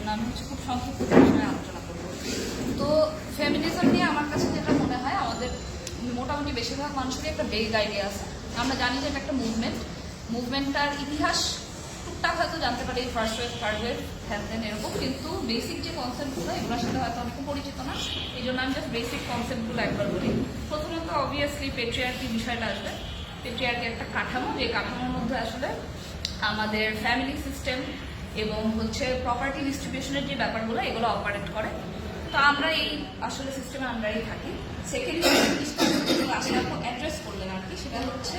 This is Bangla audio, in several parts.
জন্য আমি হচ্ছে খুব সংক্ষিপ্ত বিষয়ে আলোচনা করব। তো ফেমিনিজম নিয়ে আমার কাছে যেটা মনে হয়, আমাদের মোটামুটি বেশিরভাগ মানুষেরই একটা বেগ আইডিয়া আছে। আমরা জানি যে এটা একটা মুভমেন্ট মুভমেন্টটার ইতিহাস টুকটাক হয়তো জানতে পারি ফার্স্ট ওয়েভ থার্ড ওয়েভ হ্যান দেন এরকম, কিন্তু বেসিক যে কনসেপ্টগুলো এগুলোর সাথে হয়তো অনেকে পরিচিত না। এই জন্য আমি জাস্ট বেসিক কনসেপ্টগুলো একবার বলি। প্রথমত অবভিয়াসলি পেট্রিয়ার্কি বিষয়টা আসবে। পেট্রিয়ার্কি একটা কাঠামো, যে কাঠামোর মধ্যে আসলে আমাদের ফ্যামিলি সিস্টেম এবং হচ্ছে প্রপার্টি ডিস্ট্রিবিউশনের যে ব্যাপারগুলো, এগুলো অপারেট করে। তো আমরা এই আসলে সিস্টেমে আমরাই থাকি। সেকেন্ড জিনিসটা আসলে অ্যাড্রেস করলেন আর কি, সেটা হচ্ছে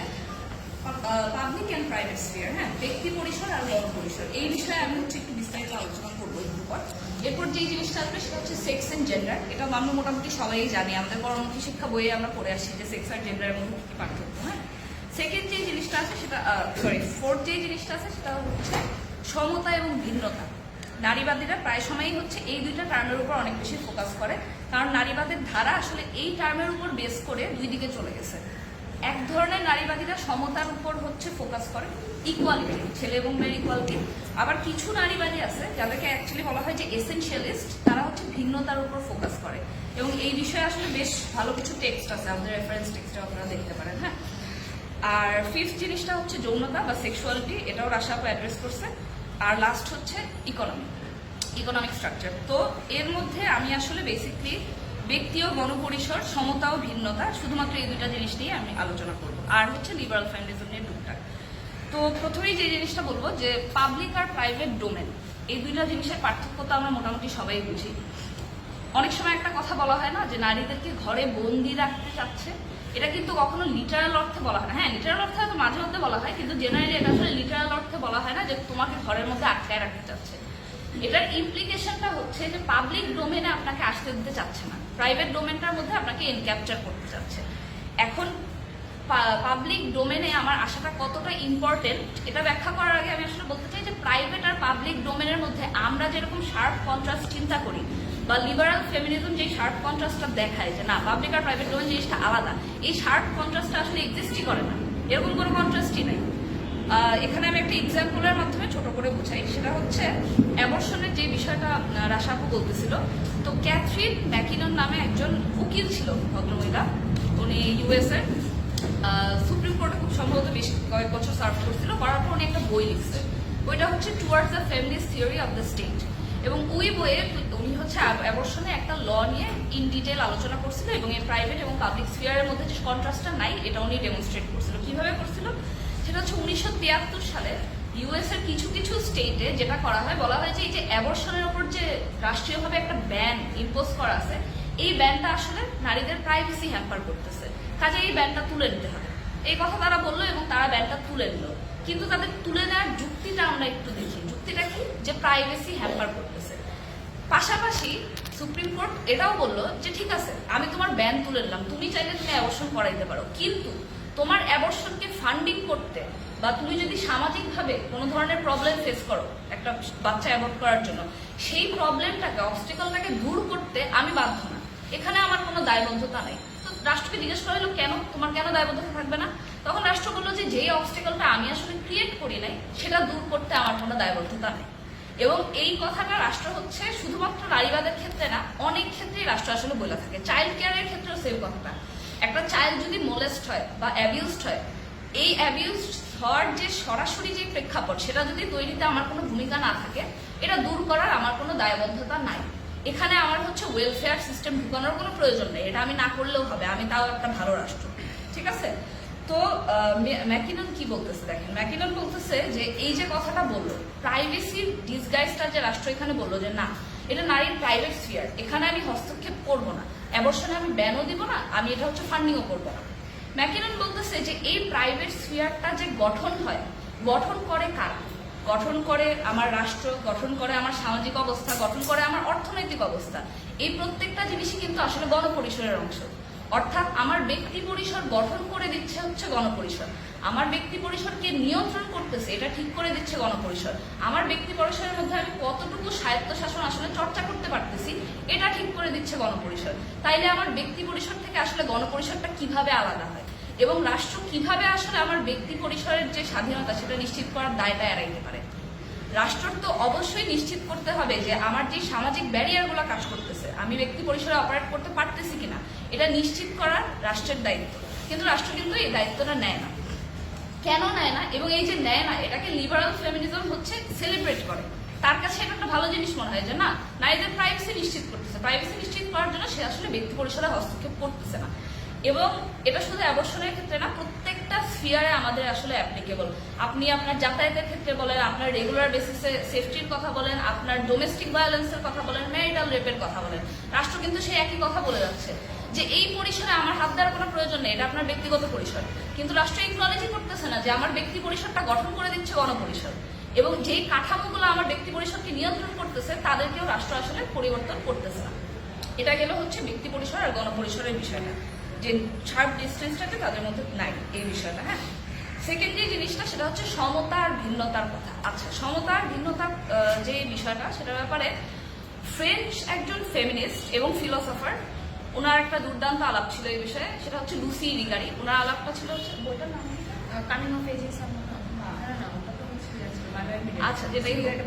পাবলিক অ্যান্ড প্রাইভেট স্ফিয়ার হ্যাঁ? ব্যক্তি পরিসর আর গণ পরিসর। এই বিষয়ে আমি হচ্ছে একটু বিস্তারিত আলোচনা করব একটু পর এরপর যে জিনিসটা আসবে, সেটা হচ্ছে সেক্স অ্যান্ড জেন্ডার এটা আমরা মোটামুটি সবাই জানি। আমাদের পরমুখী শিক্ষা বইয়ে আমরা পড়ে আসি যে সেক্স আর জেন্ডারের মধ্যে কি পার্থক্য হ্যাঁ? সেকেন্ড যে জিনিসটা আছে, সেটা সরি ফোর্থ যে জিনিসটা আছে, সেটা হচ্ছে সমতা এবং ভিন্নতা। নারীবাদীরা প্রায় সময়ই হচ্ছে এই দুইটা টার্মের উপর অনেক বেশি ফোকাস করে। কারণ নারীবাদের ধারা আসলে এই টার্মের উপর বেস করে দুই দিকে চলে গেছে। এক ধরনের নারীবাদীরা সমতার উপর হচ্ছে ফোকাস করে ইকুয়ালিটি ছেলে এবং মেয়ের ইকুয়ালিটি আবার কিছু নারীবাদী আছে যাদেরকে অ্যাকচুয়ালি বলা হয় যে এসেনশিয়ালিস্ট তারা হচ্ছে ভিন্নতার উপর ফোকাস করে। এবং এই বিষয়ে আসলে বেশ ভালো কিছু টেক্সট আছে, আমাদের রেফারেন্স টেক্সটে আপনারা দেখতে পারেন হ্যাঁ? আর ফিফথ জিনিসটা হচ্ছে যৌনতা বা সেক্সুয়ালিটি এটাও রাশাপু অ্যাড্রেস করছে। আর লাস্ট হচ্ছে ইকোনমি ইকোনমিক স্ট্রাকচার তো এর মধ্যে আমি আসলে বেসিকলি ব্যক্তি ও গণপরিসর, সমতা ও ভিন্নতা শুধুমাত্র এই দুইটা জিনিস নিয়ে আমি আলোচনা করব। আর হচ্ছে লিবারাল ফ্যামিলিজম নিয়ে টুকটাক। তো প্রথমেই যে জিনিসটা বলব যে পাবলিক আর প্রাইভেট ডোমেন এই দুইটা জিনিসের পার্থক্য তো আমরা মোটামুটি সবাই বুঝি। অনেক সময় একটা কথা বলা হয় না যে নারীদেরকে ঘরে বন্দি রাখতে চাচ্ছে এটা কিন্তু কখনো লিটারাল অর্থে বলা হয় না। হ্যাঁ লিটারাল অর্থে হয়তো মাঝে মধ্যে বলা হয়, কিন্তু জেনারেলি এটা আসলে লিটারাল অর্থে বলা হয় না যে তোমাকে ঘরের মধ্যে আটকায় রাখতে চাচ্ছে। এটার ইমপ্লিকেশনটা হচ্ছে যে পাবলিক ডোমেনে আপনাকে আসতে দিতে চাচ্ছে না। প্রাইভেট ডোমেনটার মধ্যে আপনাকে এনক্যাপচার করতে চাচ্ছে। এখন পাবলিক ডোমেনে আমার আশাটা কতটা ইম্পর্টেন্ট এটা ব্যাখ্যা করার আগে আমি আসলে বলতে চাই যে প্রাইভেট আর পাবলিক ডোমেনের মধ্যে আমরা যেরকম শার্প কন্ট্রাস্ট চিন্তা করি বা লিবারাল ফেমিনিজম যে শার্প কন্ট্রাস্টটা দেখায় যে না পাবলিক আর প্রাইভেট ডোমেন জিনিসটা আলাদা, এই শার্প কন্ট্রাস্টটা আসলে এক্সিস্টই করে না। এরকম কোনো কন্ট্রাস্টই নাই। এখানে আমি একটা এক্সাম্পলের মাধ্যমে ছোট করে বুঝাই। সেটা হচ্ছে অ্যাবর্শনের যে বিষয়টা রাশাপু বলতেছিল, তো ক্যাথরিন ম্যাকিনন নামে একজন উকিল ছিল ভদ্রমহিলা। উনি ইউএস এর সুপ্রিম কোর্টে খুব সম্ভবত বেশ কয়েক বছর সার্ভ করছিল। করার পর উনি একটা বই লিখছে। বইটা হচ্ছে towards the family theory of the state এবং ওই বইয়ে উনি হচ্ছে অ্যাবর্শনে একটা ল নিয়ে ইন ডিটেল আলোচনা করছিল এবং এই প্রাইভেট এবং পাবলিক স্ফিয়ারের মধ্যে যে কন্ট্রাস্টটা নাই, এটা উনি ডেমনস্ট্রেট করছিল। কীভাবে করছিল? সেটা হচ্ছে উনিশশো তিয়াত্তর সালে ইউএস এর কিছু কিছু স্টেটে যেটা করা হয়, বলা হয় যে এই যে অ্যাবর্শনের ওপর যে রাষ্ট্রীয়ভাবে একটা ব্যান ইম্পোজ করা আছে, এই ব্যানটা আসলে নারীদের প্রাইভেসি হ্যাম্পার করতেছে। কাজে এই ব্যানটা তুলে নিতে হবে। এই কথা তারা বলল এবং তারা ব্যানটা তুলে নিল। কিন্তু তাদের তুলে নেওয়ার যুক্তিটা আমরা একটু দেখি। যুক্তিটা কি? যে প্রাইভেসি হ্যাম্পার করতেছে। পাশাপাশি সুপ্রিম কোর্ট এটাও বলল যে, ঠিক আছে, আমি তোমার ব্যান তুলে নিলাম। তুমি চাইলে তুমি অ্যাবর্শন করাইতে পারো। কিন্তু তোমার অ্যাবর্শনকে ফান্ডিং করতে বা তুমি যদি সামাজিকভাবে কোনো ধরনের প্রবলেম ফেস করো, একটা বাচ্চা অ্যাবর্ট করার জন্য, সেই প্রবলেমটাকে অবস্টিকলটাকে দূর করতে আমি বাধ্য না। এখানে আমার কোনো দায়বদ্ধতা নেই। তো রাষ্ট্রকে জিজ্ঞেস করা হলো, কেন? তোমার কেন দায়বদ্ধতা থাকবে না? তখন রাষ্ট্র বলল যে, যেই অবস্টিকলটা আমি আসলে ক্রিয়েট করি নাই, সেটা দূর করতে আমার কোনো দায়বদ্ধতা নেই। এবং এই কথাটা রাষ্ট্র হচ্ছে শুধুমাত্র নারীবাদের ক্ষেত্রে না, অনেক ক্ষেত্রেই রাষ্ট্র আসলে বলে থাকে। চাইল্ড কেয়ারের ক্ষেত্রেও সেম কথাটা। একটা চাইল্ড যদি মোলেস্ট হয় বা অ্যাবিউজড হয়, এই অ্যাবিউজড হওয়ার যে সরাসরি যে প্রেক্ষাপট, সেটা যদি তৈরিতে আমার কোনো ভূমিকা না থাকে, এটা দূর করার আমার কোনো দায়বদ্ধতা নাই। এখানে আমার হচ্ছে ওয়েলফেয়ার সিস্টেম ঢুকানোর কোনো প্রয়োজন নেই। এটা আমি না করলেও হবে। আমি তাও একটা ভালো রাষ্ট্র। ঠিক আছে? তো ম্যাকিনন কি বলতেছে দেখেন, ম্যাকিনন বলতেছে যে এই যে কথাটা বলল প্রাইভেসির ডিসগাইজটা যে রাষ্ট্র এখানে বলল যে না, এটা নারীর প্রাইভেট স্ফিয়ার এখানে আমি হস্তক্ষেপ করব না অ্যাবর্শনে আমি ব্যানও দিব না, আমি এটা হচ্ছে ফান্ডিংও করব না। ম্যাকিনন বলতেছে যে এই প্রাইভেট স্ফিয়ারটা যে গঠন হয়, গঠন করে কারা? গঠন করে আমার রাষ্ট্র, গঠন করে আমার সামাজিক অবস্থা, গঠন করে আমার অর্থনৈতিক অবস্থা, এই প্রত্যেকটা জিনিসই কিন্তু আসলে গণপরিসরের অংশ। অর্থাৎ আমার ব্যক্তি পরিসর গঠন করে দিচ্ছে হচ্ছে গণপরিসর। আমার ব্যক্তি পরিসরকে নিয়ন্ত্রণ করতেছে, এটা ঠিক করে দিচ্ছে গণপরিসর। আমার ব্যক্তি পরিসরের মধ্যে আমি কতটুকু স্বায়ত্তশাসন আসলে চর্চা করতে পারতেছি, এটা ঠিক করে দিচ্ছে গণপরিসর। তাইলে আমার ব্যক্তি পরিসর থেকে আসলে গণপরিসরটা কীভাবে আলাদা হয়? এবং রাষ্ট্র কীভাবে আসলে আমার ব্যক্তি পরিসরের যে স্বাধীনতা, সেটা নিশ্চিত করার দায়টা এড়াইতে পারে? রাষ্ট্র তো অবশ্যই নিশ্চিত করতে হবে যে আমার যে সামাজিক ব্যারিয়ারগুলো কাজ করতেছে আমি ব্যক্তি পরিসরে অপারেট করতে পারতেছি কিনা, এটা নিশ্চিত করার রাষ্ট্রের দায়িত্ব। কিন্তু রাষ্ট্র কিন্তু এই দায়িত্বটা নেয় না। কেন নেয় না? এবং এই যে নেয় না, এটাকে লিবারাল ফেমিনিজম হচ্ছে সেলিব্রেট করে। তার কাছে এটা একটা ভালো জিনিস মনে হয় যে, না, নারীদের প্রাইভেসি নিশ্চিত করতেছে। প্রাইভেসি নিশ্চিত করার জন্য সে আসলে ব্যক্তি পরিসরে হস্তক্ষেপ করতেছে না। এবং এটা শুধু অ্যাবর্শনের ক্ষেত্রে না, প্রত্যেকটা স্ফিয়ারে আমাদের আসলে অ্যাপ্লিকেবল আপনি আপনার যাতায়াতের ক্ষেত্রে বলেন, আপনার রেগুলার বেসিসে সেফটির কথা বলেন, আপনার ডোমেস্টিক ভায়োলেন্সের কথা বলেন ম্যারিটাল রেপের কথা বলেন। রাষ্ট্র কিন্তু সেই একই কথা বলে যাচ্ছে, যে এই পরিসরে আমার হাত দেওয়ার কোনো প্রয়োজন নেই, এটা আপনার ব্যক্তিগত পরিসর। কিন্তু রাষ্ট্র ইকনোলজি করতেছে না যে আমার ব্যক্তি পরিসরটা গঠন করে দিচ্ছে গণপরিষদ এবং যেই কাঠামোগুলো আমার ব্যক্তি পরিসরকে নিয়ন্ত্রণ করতেছে, তাদেরকেও রাষ্ট্র আসলে পরিবর্তন করতেছে না। এটা গেল হচ্ছে ব্যক্তি পরিসর আর গণপরিসরের বিষয়টা। যে শার্প ডিস্টেন্সটাকে তাদের মধ্যে নাই এই বিষয়টা হ্যাঁ? সেকেন্ড যে জিনিসটা সেটা হচ্ছে সমতা আর ভিন্নতার কথা। আচ্ছা সমতা আর ভিন্নতার যে বিষয়টা সেটার ব্যাপারে ফ্রেঞ্চ একজন ফেমিনিস্ট এবং ফিলোসফার ওনার একটা দুর্দান্ত আলাপ ছিল এই বিষয়ে সেটা হচ্ছে লুসি রিগারি ওনার আলাপটা ছিল হচ্ছে বইটার নাম? কামিং অফ এজেস আচ্ছা যেটাই হোক।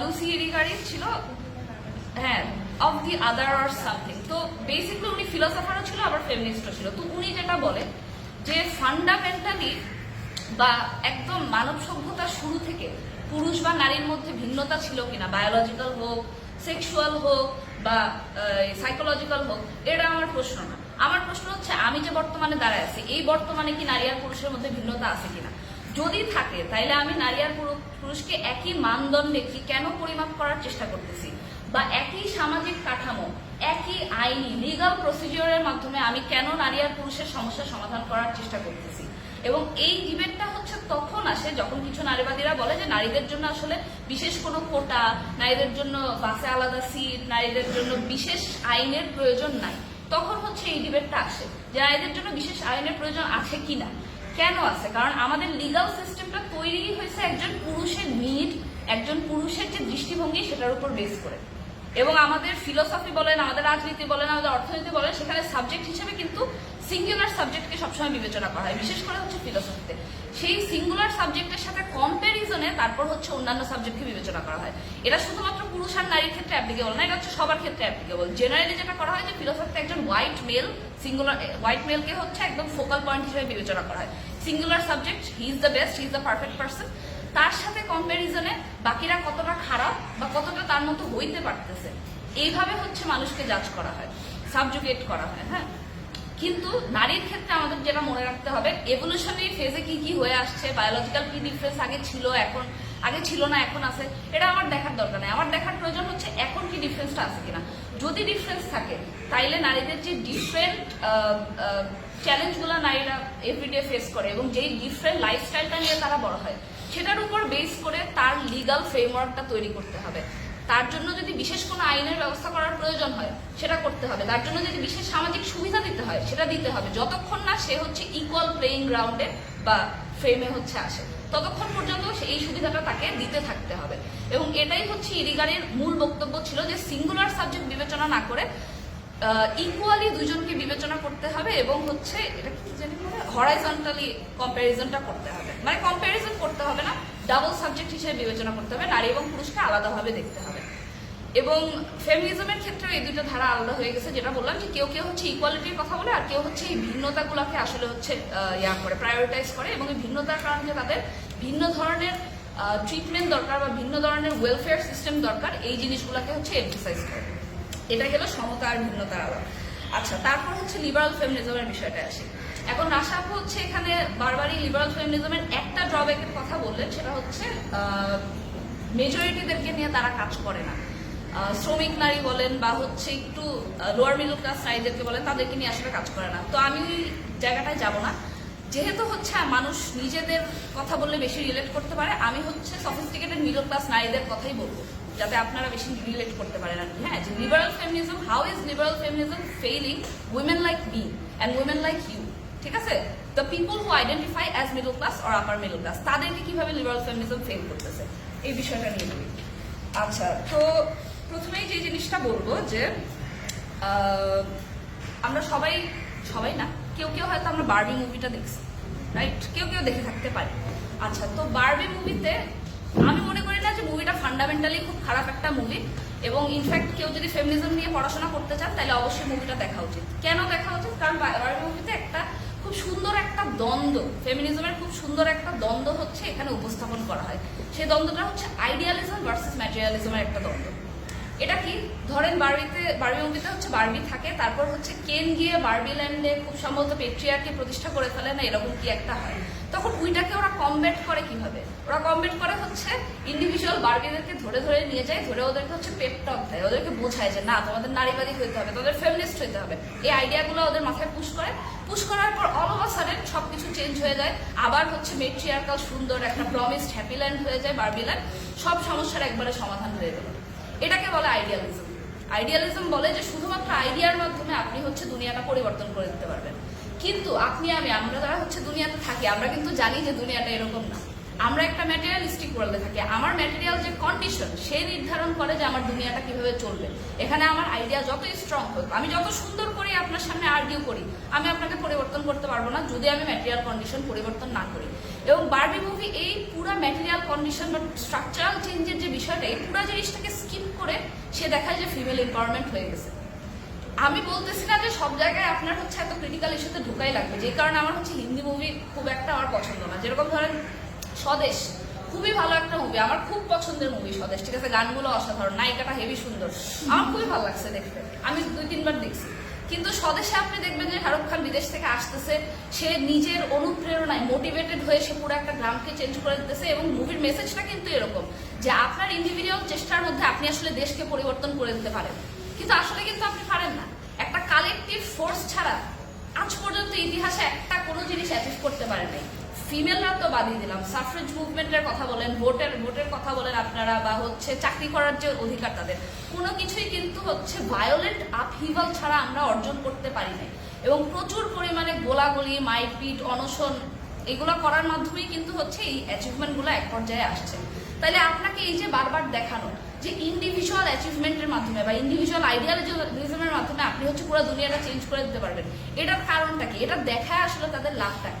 লুসি রিগারি ছিল হ্যাঁ of the other or something তো বেসিকলি উনি ফিলোসফারও ছিল, আবার ফেমিনিস্টও ছিল। তো উনি যেটা বলে, যে ফান্ডামেন্টালি বা একদম মানব সভ্যতার শুরু থেকে পুরুষ বা নারীর মধ্যে ভিন্নতা ছিল কিনা বায়োলজিক্যাল হোক সেক্সুয়াল হোক বা সাইকোলজিক্যাল হোক, এটা আমার প্রশ্ন না। আমার প্রশ্ন হচ্ছে, আমি যে বর্তমানে দাঁড়ায় আছি, এই বর্তমানে কি নারী আর পুরুষের মধ্যে ভিন্নতা আছে কিনা? যদি থাকে, তাইলে আমি নারী আর পুরুষকে একই মানদণ্ডে কি কেন পরিমাপ করার চেষ্টা করতেছি? বা একই সামাজিক কাঠামো, একই আইনি লিগাল প্রসিডিওরের মাধ্যমে আমি কেন নারী আর পুরুষের সমস্যার সমাধান করার চেষ্টা করতেছি? এবং এই ডিবেটটা হচ্ছে তখন আসে যখন কিছু নারীবাদীরা বলে যে নারীদের জন্য আসলে বিশেষ কোনো কোটা নারীদের জন্য বাসে আলাদা সিট নারীদের জন্য বিশেষ আইনের প্রয়োজন নাই। তখন হচ্ছে এই ডিবেটটা আসে যে নারীদের জন্য বিশেষ আইনের প্রয়োজন আছে কিনা। কেন আছে? কারণ আমাদের লিগাল সিস্টেমটা তৈরি হয়েছে একজন পুরুষের নিড একজন পুরুষের যে দৃষ্টিভঙ্গি সেটার উপর বেস করে। এবং আমাদের ফিলোসফি বলেন, আমাদের রাজনীতি বলেন, আমাদের অর্থনীতি বলেন, সেখানে সাবজেক্ট হিসেবে কিন্তু সিঙ্গুলার সাবজেক্টকে সবসময় বিবেচনা করা হয়। বিশেষ করে হচ্ছে ফিলোসফিতে সেই সিঙ্গুলার সাবজেক্টের সাথে কম্প্যারিজনে তারপর হচ্ছে অন্যান্য সাবজেক্টকে বিবেচনা করা হয়। এটা শুধুমাত্র পুরুষ আর নারীর ক্ষেত্রে অ্যাপ্লিকেবল না, এটা হচ্ছে সবার ক্ষেত্রে অ্যাপ্লিকেবল জেনারেলি যেটা করা হয় যে ফিলোসফিতে একজন হোয়াইট মেল সিঙ্গুলার হোয়াইট মেলকে হচ্ছে একদম ফোকাল পয়েন্ট হিসেবে বিবেচনা করা হয়। Singular subject he is the best he is the perfect person তার সাথে কম্প্যারিজনে বাকিরা কতটা খারাপ বা কতটা তার মতো হইতে পারতেছে, এইভাবে হচ্ছে মানুষকে জাজ করা হয় সাবজুগেট করা হয় হ্যাঁ? কিন্তু নারীর ক্ষেত্রে আমাদের যেটা মনে রাখতে হবে এভলিউশনারি ফেজে কি কি হয়ে আসছে বায়োলজিক্যাল কি ডিফারেন্স আগে ছিল, এখন, আগে ছিল না, এখন আছে, এটা আমার দেখার দরকার নেই। আমার দেখার প্রয়োজন হচ্ছে এখন কি ডিফারেন্সটা আছে কিনা। যদি ডিফারেন্স থাকে, তাইলে নারীদের যে ডিফারেন্ট চ্যালেঞ্জগুলো নারীরা এভরিডে ফেস করে এবং যেই ডিফারেন্ট লাইফস্টাইলটা নিয়ে তারা বড় হয় সেটার উপর বেস করে তার লিগাল ফ্রেমওয়ার্কটা তৈরি করতে হবে। তার জন্য যদি বিশেষ কোনো আইনের ব্যবস্থা করার প্রয়োজন হয়, সেটা করতে হবে। তার জন্য যদি বিশেষ সামাজিক সুবিধা দিতে হয়, সেটা দিতে হবে। যতক্ষণ না সে হচ্ছে ইকুয়াল প্লেইং গ্রাউন্ডে বা ফ্রেমে হচ্ছে আসে, ততক্ষণ পর্যন্ত এই সুবিধাটা তাকে দিতে থাকতে হবে। এবং এটাই হচ্ছে ইরিগারের মূল বক্তব্য ছিল যে সিঙ্গুলার সাবজেক্ট বিবেচনা না করে ইকুয়ালি দুজনকে বিবেচনা করতে হবে এবং হচ্ছে, এটা কি জানি হরাইজন্টালি কম্প্যারিজনটা করতে হবে। মানে কম্প্যারিজন করতে হবে না ডাবল সাবজেক্ট হিসেবে বিবেচনা করতে হবে, নারী এবং পুরুষকে আলাদাভাবে দেখতে হবে। এবং ফেমিনিজমের ক্ষেত্রে এই দুটো ধারা আলাদা হয়ে গেছে, যেটা বললাম যে কেউ কেউ হচ্ছে ইকুয়ালিটির কথা বলে আর কেউ হচ্ছে এই ভিন্নতাগুলোকে আসলে হচ্ছে ইয়া করে প্রায়োরিটাইজ করে এবং এই ভিন্নতার কারণে তাদের ভিন্ন ধরনের ট্রিটমেন্ট দরকার বা ভিন্ন ধরনের ওয়েলফেয়ার সিস্টেম দরকার, এই জিনিসগুলোকে হচ্ছে এমফাসাইজ করে। এটা গেল সমতা আর ভিন্নতার আলাদা আচ্ছা তারপর হচ্ছে লিবারাল ফেমিনিজমের বিষয়টা আসি। এখন রাশা হচ্ছে এখানে বারবারই লিবারাল ফেমিনিজমের একটা ড্রব্যাকের কথা বললেন, সেটা হচ্ছে মেজরিটিদেরকে নিয়ে তারা কাজ করে না। শ্রমিক নারী বলেন বা হচ্ছে একটু লোয়ার মিডল ক্লাস নারীদেরকে বলেন, তাদেরকে নিয়ে আসলে কাজ করে না। তো আমি ওই জায়গাটায় যাব না। যেহেতু হচ্ছে মানুষ নিজেদের কথা বললে বেশি রিলেট করতে পারে, আমি হচ্ছে সফিস্টিকেটেড মিডল ক্লাস নারীদের কথাই বলব, যাতে আপনারা বেশি রিলেট করতে পারেন আর হ্যাঁ যে liberal feminism how is liberal feminism failing women like me and women like you ঠিক আছে? The people who identify as middle class or upper middle class তাদেরকে কীভাবে লিবারাল ফেমিনিজম ফেল করতেছে? এই বিষয়টা নিয়ে বলি। আচ্ছা তো প্রথমেই যে জিনিসটা বলব যে আমরা সবাই সবাই না, কেউ কেউ হয়তো আমরা বারবি মুভিটা দেখছি রাইট কেউ কেউ দেখে থাকতে পারি। আচ্ছা তো বারবি মুভিতে আমি মনে করি না যে মুভিটা ফান্ডামেন্টালি খুব খারাপ একটা মুভি এবং ইনফ্যাক্ট কেউ যদি ফেমিনিজম নিয়ে পড়াশোনা করতে চান, তাহলে অবশ্যই মুভিটা দেখা উচিত। কেন দেখা উচিত? কারণ বারবি মুভিতে একটা খুব সুন্দর একটা দ্বন্দ্ব ফেমিনিজমের খুব সুন্দর একটা দ্বন্দ্ব হচ্ছে এখানে উপস্থাপন করা হয়। সেই দ্বন্দ্বটা হচ্ছে আইডিয়ালিজম ভার্সেস ম্যাটেরিয়ালিজমের একটা দ্বন্দ্ব। এটা কি? ধরেন বারবিতে, বারবি মুভিতে হচ্ছে বারবি থাকে, তারপর হচ্ছে কেন গিয়ে বার্বি ল্যান্ডে খুব সম্ভবত পেট্রিয়ারকে প্রতিষ্ঠা করে ফেলে না, এরকম কি একটা হয়? তখন উইটাকে ওরা কমব্যাট করে কীভাবে? ওরা কমব্যাট করে হচ্ছে ইন্ডিভিজুয়াল বারবিদেরকে ধরে ধরে নিয়ে যায়, ধরে ওদেরকে হচ্ছে পেপ টক দেয়, ওদেরকে বোঝায় যে না, তোমাদের নারীবাদী হইতে হবে তোদের ফেমিনিস্ট হইতে হবে। এই আইডিয়াগুলো ওদের মাথায় পুশ করে। পুশ করার পর সাডেন সবকিছু চেঞ্জ হয়ে যায়। আবার হচ্ছে মেট্রিয়ার্কাল সুন্দর একটা প্রমিসড হ্যাপি ল্যান্ড হয়ে যায় বার্বিল্যান্ড সব সমস্যার একবারে সমাধান হয়ে গেল। এটাকে বলে আইডিয়ালিজম আইডিয়ালিজম বলে যে শুধুমাত্র আইডিয়ার মাধ্যমে আপনি হচ্ছে দুনিয়াটা পরিবর্তন করে দিতে পারবেন। কিন্তু আপনি আমি, আমরা যারা হচ্ছে দুনিয়াতে থাকি, আমরা কিন্তু জানি যে দুনিয়াটা এরকম না। আমরা একটা ম্যাটেরিয়ালিস্টিক ওয়ার্ল্ডে থাকি। আমার ম্যাটেরিয়াল যে কন্ডিশন সে নির্ধারণ করে যে আমার দুনিয়াটা কীভাবে চলবে। এখানে আমার আইডিয়া যতই স্ট্রং হোক, আমি যত সুন্দর করে, আপনার সামনে আর্গিউ করি, আমি আপনাকে পরিবর্তন করতে পারব না, যদি আমি ম্যাটেরিয়াল কন্ডিশন পরিবর্তন না করি। এবং বারবি মুভি এই পুরো ম্যাটেরিয়াল কন্ডিশন বা স্ট্রাকচারাল চেঞ্জের যে বিষয়টা, এই পুরো জিনিসটাকে স্কিপ করে সে দেখায় যে ফিমেল এম্পাওয়ারমেন্ট হয়ে গেছে। আমি বলতেছি না যে সব জায়গায় আপনার হচ্ছে এত ক্রিটিক্যাল ইস্যুতে ঢুকাই লাগবে। যে কারণে আমার হচ্ছে হিন্দি মুভি খুব একটা আমার পছন্দ না। যেরকম ধরেন স্বদেশ। খুবই ভালো একটা মুভি আমার খুব পছন্দের মুভি স্বদেশ। ঠিক আছে, গানগুলো অসাধারণ, নায়িকাটা হেভি সুন্দর। আমার খুবই ভালো লাগছে দেখতে। আমি দুই, তিনবার দেখছি। কিন্তু স্বদেশে আপনি দেখবেন যে শাহরুখ খান বিদেশ থেকে আসতেছে, সে নিজের অনুপ্রেরণায় মোটিভেটেড হয়ে সে পুরো একটা গ্রামকে চেঞ্জ করে দিতেছে এবং মুভির মেসেজটা কিন্তু এরকম, যে আপনার ইন্ডিভিজুয়াল চেষ্টার মধ্যে আপনি আসলে দেশকে পরিবর্তন করে দিতে পারেন। কিন্তু আসলে কিন্তু আপনি পারেন না। একটা কালেকটিভ ফোর্স ছাড়া আজ পর্যন্ত ইতিহাসে একটা কোনো জিনিস অ্যাচিভ করতে পারে নাই। ফিমেলরা তো বাদিয়ে দিলাম। সাফরেজ মুভমেন্টের কথা বলেন ভোটের ভোটের কথা বলেন আপনারা, বা হচ্ছে চাকরি করার যে অধিকার তাদের। কোনো কিছুই কিন্তু হচ্ছে ভায়োলেন্ট আপহিভাল ছাড়া আমরা অর্জন করতে পারি নাই। এবং প্রচুর পরিমাণে গোলাগুলি মাইপিট অনশন, এগুলো করার মাধ্যমেই কিন্তু হচ্ছে এই অ্যাচিভমেন্টগুলো এক পর্যায়ে আসছে। তাহলে আপনাকে এই যে বারবার দেখানো, যে ইন্ডিভিজুয়াল অ্যাচিভমেন্টের মাধ্যমে বা ইন্ডিভিজুয়াল আইডিয়ালিজমের মাধ্যমে আপনি হচ্ছে পুরো দুনিয়াটা চেঞ্জ করে দিতে পারবেন, এটার কারণটা কি? এটা দেখায় আসলে তাদের লাভটা?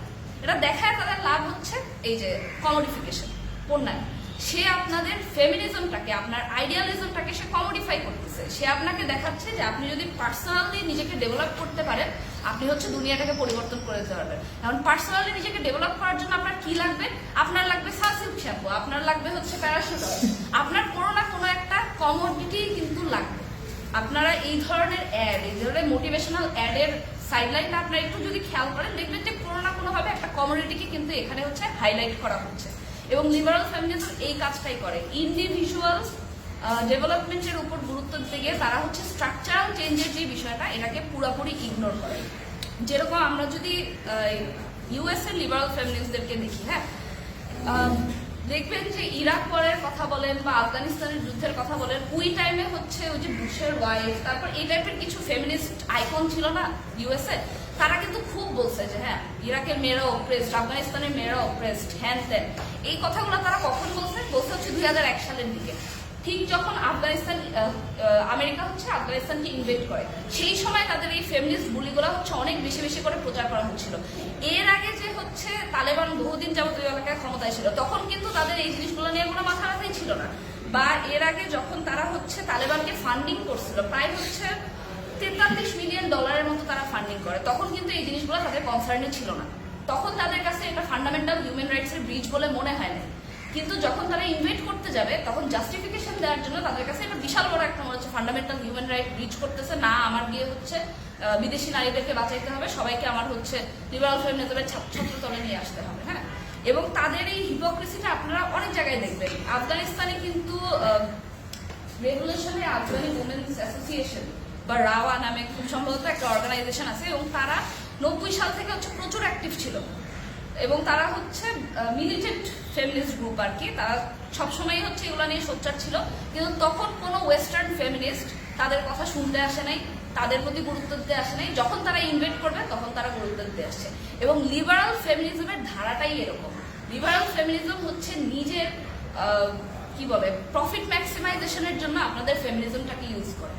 এটা দেখায় তাদের লাভ হচ্ছে এই যে কমোডিফিকেশন পণ্যায় সে আপনাদের ফেমিনিজমটাকে আপনার আইডিয়ালিজমটাকে সে কমোডিফাই করতেছে। সে আপনাকে দেখাচ্ছে যে আপনি যদি পার্সোনালি নিজেকে ডেভেলপ করতে পারেন, আপনি হচ্ছে দুনিয়াটাকে পরিবর্তন করে দিতে পারবেন। এখন পার্সোনালি নিজেকে ডেভেলপ করার জন্য আপনার কি লাগবে? আপনার লাগবে সানসিল্ক শ্যাম্পু আপনার লাগবে হচ্ছে প্যারাশুট আপনার কোনো না কোনো একটা কমোডিটি কিন্তু লাগবে। আপনারা এই ধরনের অ্যাড এই ধরনের মোটিভেশনাল অ্যাডের সাইডলাইনটা আপনারা একটু যদি খেয়াল করেন, দেখবেন যে কোনো না কোনোভাবে একটা কমিউনিটিকে কিন্তু এখানে হচ্ছে হাইলাইট করা হচ্ছে। এবং লিবারাল ফেমিনিজম এই কাজটাই করে। ইন্ডিভিজুয়াল ডেভেলপমেন্টের উপর গুরুত্ব দিতে গিয়ে তারা হচ্ছে স্ট্রাকচারাল চেঞ্জের যে বিষয়টা, এটাকে পুরোপুরি ইগনোর করে। যেরকম আমরা যদি ইউএস এর লিবারাল ফেমিনিস্টদেরকে দেখি হ্যাঁ দেখবেন যে ইরাক ওয়ারের কথা বলেন বা আফগানিস্তানের যুদ্ধের কথা বলেন, ওই টাইমে হচ্ছে ওই যে বুশের ওয়াইফ তারপর এই টাইপের কিছু ফেমিনিস্ট আইকন ছিল না ইউএসএ তারা কিন্তু খুব বলছে যে হ্যাঁ ইরাকের মেয়েরা অপ্রেসড আফগানিস্তানের মেয়েরা অপ্রেসড হ্যান ত্যান এই কথাগুলো তারা কখন বলছে? বলছে হচ্ছে দুই হাজার এক সালের দিকে। ঠিক যখন আফগানিস্তান আমেরিকা হচ্ছে আফগানিস্তানকে ইনভেট করে, সেই সময় তাদের এই ফেমিনিস্ট বুলিগুলো হচ্ছে অনেক বেশি বেশি করে প্রচার করা হচ্ছিল। এর আগে যে হচ্ছে তালেবান বহুদিন যাবত ওই এলাকায় ক্ষমতায় ছিল। তখন কিন্তু তাদের এই জিনিসগুলো নিয়ে কোনো মাথা ব্যথাই ছিল না। বা এর আগে যখন তারা হচ্ছে তালেবানকে ফান্ডিং করছিল, প্রায় হচ্ছে তেতাল্লিশ মিলিয়ন ডলারের মতো তারা ফান্ডিং করে, তখন কিন্তু এই জিনিসগুলো তাদের কনসার্নে ছিল না। তখন তাদের কাছে এটা ফান্ডামেন্টাল হিউম্যান রাইটসের ব্রিজ বলে মনে হয় না কিন্তু যখন তারা ইনভেট করতে যাবে, তখন জাস্টিফিকেশন দেওয়ার জন্য তাদের কাছে এটা বিশাল বড় একটা মনে হচ্ছে ফান্ডামেন্টাল হিউম্যান রাইট ব্রিজ করতেছে। না, আমার গিয়ে হচ্ছে বিদেশি নারীদেরকে বাঁচাইতে হবে, সবাইকে আমার হচ্ছে লিবারাল ফেমিনিজমের ছাত্র তলে নিয়ে আসতে হবে হ্যাঁ? এবং তাদের এই হিপোক্রেসিটা আপনারা অনেক জায়গায় দেখবেন। আফগানিস্তানে কিন্তু রেগুলেশনে আফগানি উমেন্স অ্যাসোসিয়েশন বা রাওয়া নামে খুব সম্ভবত একটা অর্গানাইজেশন আছে এবং তারা নব্বই সাল থেকে হচ্ছে প্রচুর অ্যাক্টিভ ছিল। এবং তারা হচ্ছে মিলিটেন্ট ফেমিনিস্ট গ্রুপ আর কি তারা সবসময় হচ্ছে এগুলো নিয়ে সোচ্চার ছিল। কিন্তু তখন কোনো ওয়েস্টার্ন ফেমিনিস্ট তাদের কথা শুনতে আসে নাই, তাদের প্রতি গুরুত্ব দিতে আসে নাই। যখন তারা ইনভেট করবে, তখন তারা গুরুত্ব দিতে আসছে এবং লিবারাল ফেমিনিজমের ধারাটাই এরকম। লিবারাল ফেমিনিজম হচ্ছে নিজের কি বলে প্রফিট ম্যাক্সিমাইজেশনের জন্য আপনাদের ফেমিনিজমটাকে ইউজ করে।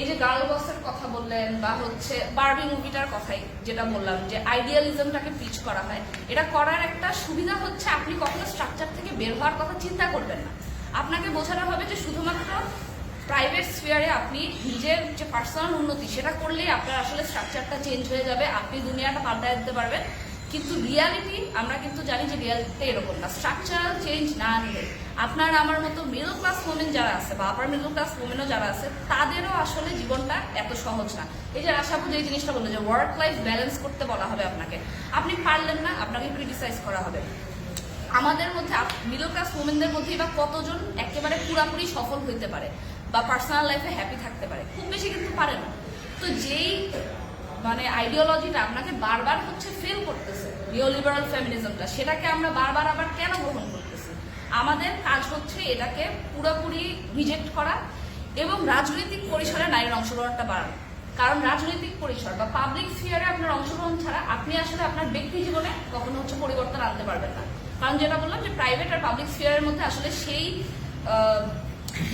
এই যে গার্ল বসের কথা বললেন বা হচ্ছে বার্বি মুভিটার কথাই যেটা বললাম, যে আইডিয়ালিজমটাকে পিচ করা হয়, এটা করার একটা সুবিধা হচ্ছে আপনি কখনো স্ট্রাকচার থেকে বের হওয়ার কথা চিন্তা করবেন না। আপনাকে বোঝানো হবে যে শুধুমাত্র প্রাইভেট স্ফিয়ারে আপনি নিজের যে পার্সোনাল উন্নতি, সেটা করলেই আপনার আসলে স্ট্রাকচারটা চেঞ্জ হয়ে যাবে, আপনি দুনিয়াটা পাল্টায় দিতে পারবেন। কিন্তু রিয়ালিটি আমরা কিন্তু জানি যে রিয়ালিটিটা এরকম না। স্ট্রাকচারাল চেঞ্জ না নিলে আপনার আমার মতো মিডল ক্লাস ওমেন যারা আছে বা আপার মিডল ক্লাস ওমেনও যারা আছে, তাদেরও আসলে জীবনটা এত সহজ না। এই যে আশাবু যে জিনিসটা বলল যে ওয়ার্ক লাইফ ব্যালেন্স করতে বলা হবে আপনাকে, আপনি পারলেন না, আপনাকে ক্রিটিসাইজ করা হবে। আমাদের মধ্যে মিডল ক্লাস ওমেনদের মধ্যেই বা কতজন একেবারে পুরাপুরি সফল হইতে পারে বা পার্সোনাল লাইফে হ্যাপি থাকতে পারে, খুব বেশি কিন্তু পারে না। তো যেই মানে আইডিওলজিটা আপনাকে বারবার হচ্ছে ফেল করতেছে নিওলিবারাল ফেমিনিজমটা সেটাকে আমরা বারবার আবার কেন গ্রহণ করতেছি? আমাদের কাজ হচ্ছে এটাকে পুরোপুরি রিজেক্ট করা এবং রাজনৈতিক পরিসরে নারীর অংশগ্রহণটা বাড়ানো। কারণ রাজনৈতিক পরিসর বা পাবলিক ফিয়ারে আপনার অংশগ্রহণ ছাড়া আপনি আসলে আপনার ব্যক্তি জীবনে কখনো হচ্ছে পরিবর্তন আনতে পারবেন না। কারণ যেটা বললাম যে প্রাইভেট আর পাবলিক ফিয়ারের মধ্যে আসলে সেই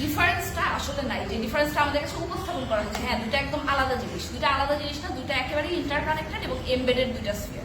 ডিফারেন্সটা আসলে নাই। যে ডিফারেন্সটা আমাদের কাছে উপস্থাপন করা হচ্ছে হ্যাঁ দুটো একদম আলাদা জিনিস। দুটো আলাদা জিনিস না দুটো একেবারেই ইন্টারকানেক্টেড এবং এমবেডেড দুটা স্ফিয়ার